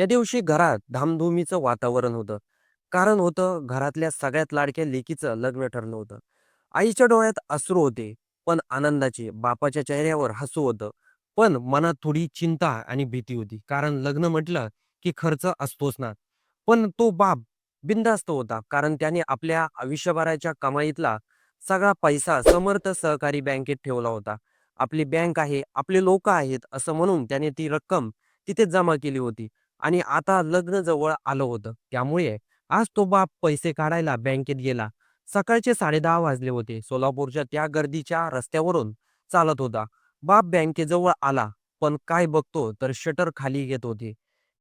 त्या दिवशी घरात धामधुमीचं वातावरण होतं. कारण होतं घरातल्या सगळ्यात लाडक्या लेकीचं लग्न ठरलं होतं. आईच्या डोळ्यात अश्रू होते, पण आनंदाचे. बापाच्या चेहऱ्यावर हसू होतं, पण मनात थोडी चिंता आणि भीती होती. कारण लग्न म्हटलं की खर्च असतोच ना. पण तो बाप बिनधास्त होता, कारण त्याने आपल्या आयुष्यभराच्या कमाईतला सगळा पैसा समर्थ सहकारी बँकेत ठेवला होता. आपली बँक आहे, आपले लोक आहेत, असं म्हणून त्याने ती रक्कम तिथे जमा केली होती. आणि आता लग्न जवळ आलं होतं. त्यामुळे आज तो बाप पैसे काढायला बँकेत गेला. सकाळचे साडेदहा वाजले होते. सोलापूरच्या त्या गर्दीच्या रस्त्यावरून चालत होता. बाप बँकेजवळ आला, पण काय बघतो तर शटर खाली घेत होते.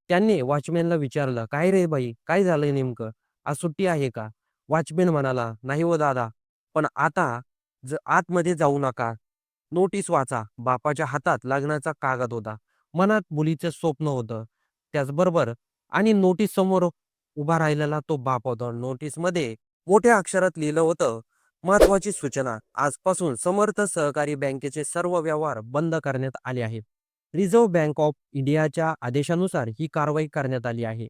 त्यांनी वॉचमॅनला विचारलं, "काय रे बाई, काय झालंय नेमकं? आज सुट्टी आहे का?" वॉचमॅन म्हणाला, "नाही हो दादा, पण आता ज आतमध्ये जाऊ नका. नोटीस वाचा." बापाच्या हातात लग्नाचा कागद होता. मनात मुलीचं स्वप्न होतं. त्याचबरोबर आणि नोटीस समोर उभा राहिलेला तो बाप होता. नोटीसमध्ये मोठ्या अक्षरात लिहिलं होतं, महत्वाची सूचना. आजपासून समर्थ सहकारी बँकेचे सर्व व्यवहार बंद करण्यात आले आहेत. रिझर्व्ह बँक ऑफ इंडियाच्या आदेशानुसार ही कारवाई करण्यात आली आहे.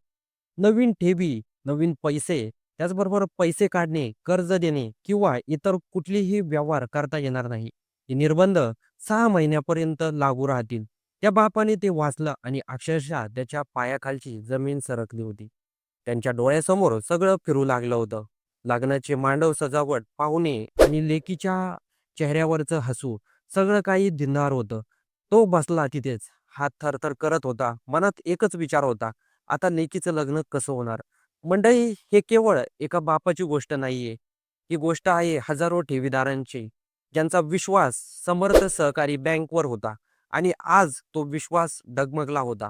नवीन ठेवी, नवीन पैसे, त्याचबरोबर पैसे काढणे, कर्ज देणे किंवा इतर कुठलेही व्यवहार करता येणार नाही. हे निर्बंध सहा महिन्यापर्यंत लागू राहतील." त्या बापाने ते वाचलं आणि अक्षरशः त्याच्या पायाखालची जमीन सरकली होती. त्यांच्या डोळ्यासमोर सगळं फिरू लागलं होतं. लग्नाचे मांडव सजावट, पाहुणे आणि लेकीच्या चेहऱ्यावरचं हसू, सगळं काही दिनार होतं. तो बसला तिथेच, हात थरथर करत होता. मनात एकच विचार होता, आता लेकीचं लग्न कसं होणार? मंडळी, हे केवळ एका बापाची गोष्ट नाहीये. ही गोष्ट आहे हजारो ठेवीदारांची, ज्यांचा विश्वास समर्थ सहकारी बँकवर होता आणि आज तो विश्वास डगमगला होता.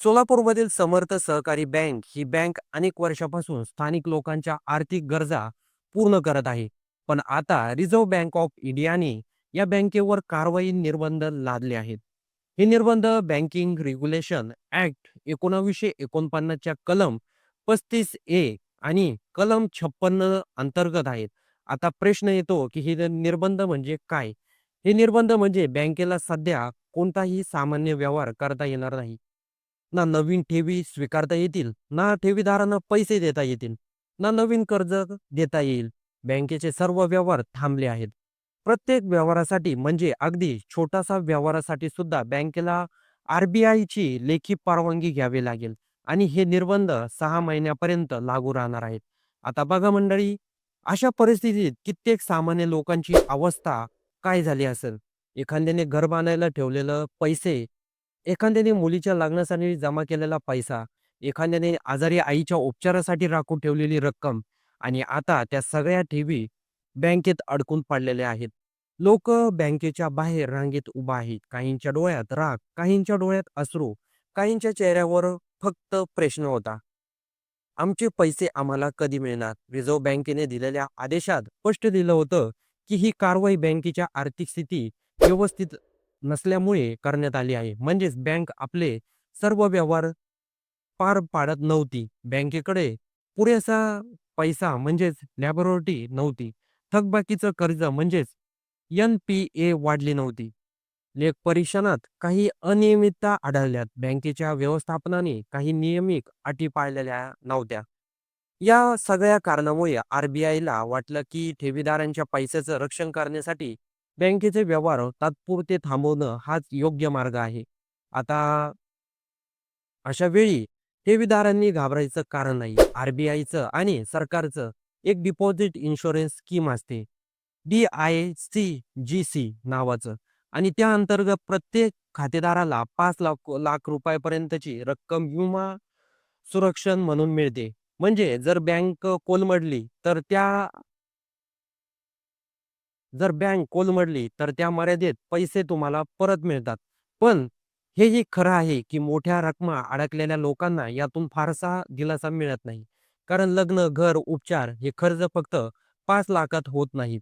सोलापूरमधील समर्थ सहकारी बँक ही बँक अनेक वर्षापासून स्थानिक लोकांच्या आर्थिक गरजा पूर्ण करत आहे. पण आता रिझर्व्ह बँक ऑफ इंडियाने या बँकेवर कारवाई निर्बंध लादले आहेत. हे निर्बंध बँकिंग रेग्युलेशन ऍक्ट एकोणावीसशे एकोणपन्नासच्या कलम 35 ए आणि कलम 56 अंतर्गत आहेत. आता प्रश्न येतो, की हे निर्बंध म्हणजे काय? हे निर्बंध म्हणजे बँकेला सध्या कोणताही सामान्य व्यवहार करता येणार नाही. ना नवीन ठेवी स्वीकारता येतील, ना ठेवीदारांना पैसे देता येतील, ना नवीन कर्ज देता येईल. बँकेचे सर्व व्यवहार थांबले आहेत. प्रत्येक व्यवहारासाठी म्हणजे अगदी छोटासा व्यवहारासाठी सुद्धा बँकेला आरबीआयची लेखी परवानगी घ्यावी लागेल आणि हे निर्बंध सहा महिन्यापर्यंत लागू राहणार आहेत. आता बघा मंडळी, अशा परिस्थितीत कित्येक सामान्य लोकांची अवस्था काय झाली असेल? एखाद्याने घर बांधायला ठेवलेलं पैसे, एखाद्याने मुलीच्या लग्नासाठी जमा केलेला पैसा, एखाद्याने आजारी आईच्या उपचारासाठी राखून ठेवलेली रक्कम आणि आता त्या सगळ्या ठेवी बँकेत अडकून पडलेल्या आहेत. लोक बँकेच्या बाहेर रांगेत उभा आहेत. काहींच्या डोळ्यात राग, काहींच्या डोळ्यात अश्रू, काहींच्या चेहऱ्यावर फक्त प्रश्न होता. आमचे पैसे आम्हाला कधी मिळणार? रिझर्व्ह बँकेने दिलेल्या आदेशात स्पष्ट दिलं होतं, की ही कारवाई बँकेच्या आर्थिक स्थिती व्यवस्थित नसल्यामुळे करण्यात आली आहे. म्हणजेच बँक आपले सर्व व्यवहार पार पाडत नव्हती. बँकेकडे पुरेसा पैसा म्हणजेच लॅबोरेटरी नव्हती. थकबाकीचं कर्ज म्हणजेच एन-पी-ए वाढली नव्हती. लेख परीक्षणात काही अनियमितता आढळल्यात. बँकेच्या व्यवस्थापनाने काही नियमित अटी पाळलेल्या नव्हत्या. या सगळ्या कारणामुळे आर-बी-आयला वाटलं, की ठेवीदारांच्या पैशाचं रक्षण करण्यासाठी बँकेचे व्यवहार तात्पुरते थांबवणं हाच योग्य मार्ग आहे. आता अशा वेळी ठेवीदारांनी घाबरायचं कारण नाही. आरबीआयचं आणि सरकारचं एक डिपॉझिट इन्शुरन्स स्कीम असते. डी-आय-सी-जी-सी नावाचं आणि त्या अंतर्गत प्रत्येक खातेदाराला पाच लाख लाख रुपयापर्यंतची रक्कम विमा सुरक्षण म्हणून मिळते. म्हणजे जर बँक कोलमडली तर त्या जर बँक कोलमडली तर त्या मर्यादेत पैसे तुम्हाला परत मिळतात. पण हेही खरं आहे, की मोठ्या रकमा अडकलेल्या लोकांना यातून फारसा दिलासा मिळत नाही. कारण लग्न, घर, उपचार हे खर्च फक्त पाच लाखात होत नाहीत.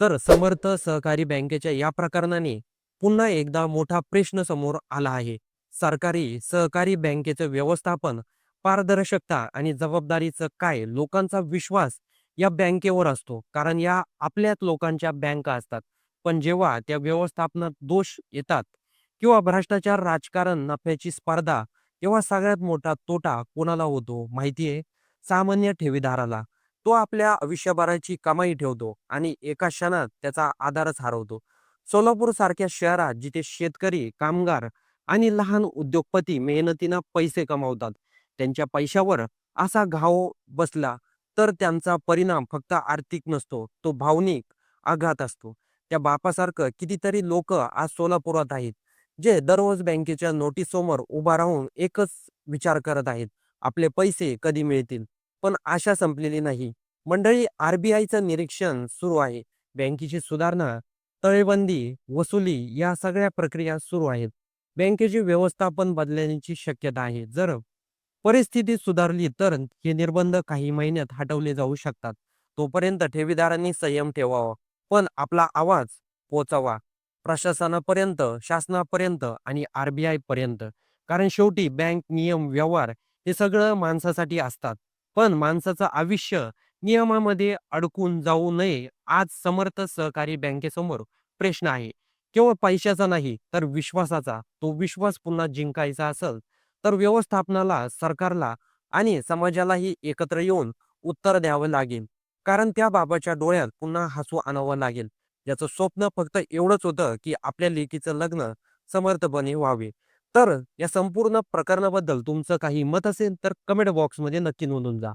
तर समर्थ सहकारी बँकेच्या या प्रकरणाने पुन्हा एकदा मोठा प्रश्न समोर आला आहे. सरकारी सहकारी बँकेचं व्यवस्थापन, पारदर्शकता आणि जबाबदारीचं काय? लोकांचा विश्वास या बँकेवर असतो, कारण या आपल्याच लोकांच्या बँका असतात. पण जेव्हा त्या व्यवस्थापनात दोष येतात किंवा भ्रष्टाचार, राजकारण, नफ्याची स्पर्धा तेव्हा सगळ्यात मोठा तोटा कोणाला होतो माहितीये सामान्य ठेवीदाराला. तो आपल्या आयुष्यभराची कमाई ठेवतो आणि एका क्षणात त्याचा आधारच हरवतो. सोलापूर सारख्या शहरात जिथे शेतकरी कामगार आणि लहान उद्योगपती मेहनतीनं पैसे कमावतात त्यांच्या पैशावर असा घाव बसला तर त्यांचा परिणाम फक्त आर्थिक नसतो तो भावनिक आघात असतो. त्या बापासारखं कितीतरी लोक आज सोलापुरात आहेत जे दररोज बँकेच्या नोटीसमोर उभा राहून एकच विचार करत आहेत आपले पैसे कधी मिळतील? पण आशा संपलेली नाही. मंडळी आरबीआयचं निरीक्षण सुरू आहे. बँकेची सुधारणा तळेबंदी वसुली या सगळ्या प्रक्रिया सुरू आहेत. बँकेचे व्यवस्थापन बदलण्याची शक्यता आहे. जर परिस्थिती सुधारली तर हे निर्बंध काही महिन्यात हटवले जाऊ शकतात. तोपर्यंत ठेवीदारांनी संयम ठेवावा पण आपला आवाज पोचावा. प्रशासनापर्यंत शासनापर्यंत आणि आरबीआय पर्यंत. कारण शेवटी बँक नियम व्यवहार हे सगळं माणसासाठी असतात. पण माणसाचं आयुष्य नियमामध्ये अडकून जाऊ नये आज समर्थ सहकारी बँकेसमोर प्रश्न आहे. केवळ पैशाचा नाही तर विश्वासाचा. तो विश्वास पुन्हा जिंकायचा असेल तर व्यवस्थापनाला सरकारला आणि समाजालाही एकत्र येऊन उत्तर द्यावं लागेल. कारण त्या बाबाच्या डोळ्यात पुन्हा हसू आणावं लागेल. याचं स्वप्न फक्त एवढंच होतं की आपल्या लेकीचं लग्न समर्थपणे व्हावे. तर या संपूर्ण प्रकरणाबद्दल तुमचं काही मत असेल तर कमेंट बॉक्समध्ये नक्की नोंदून जा.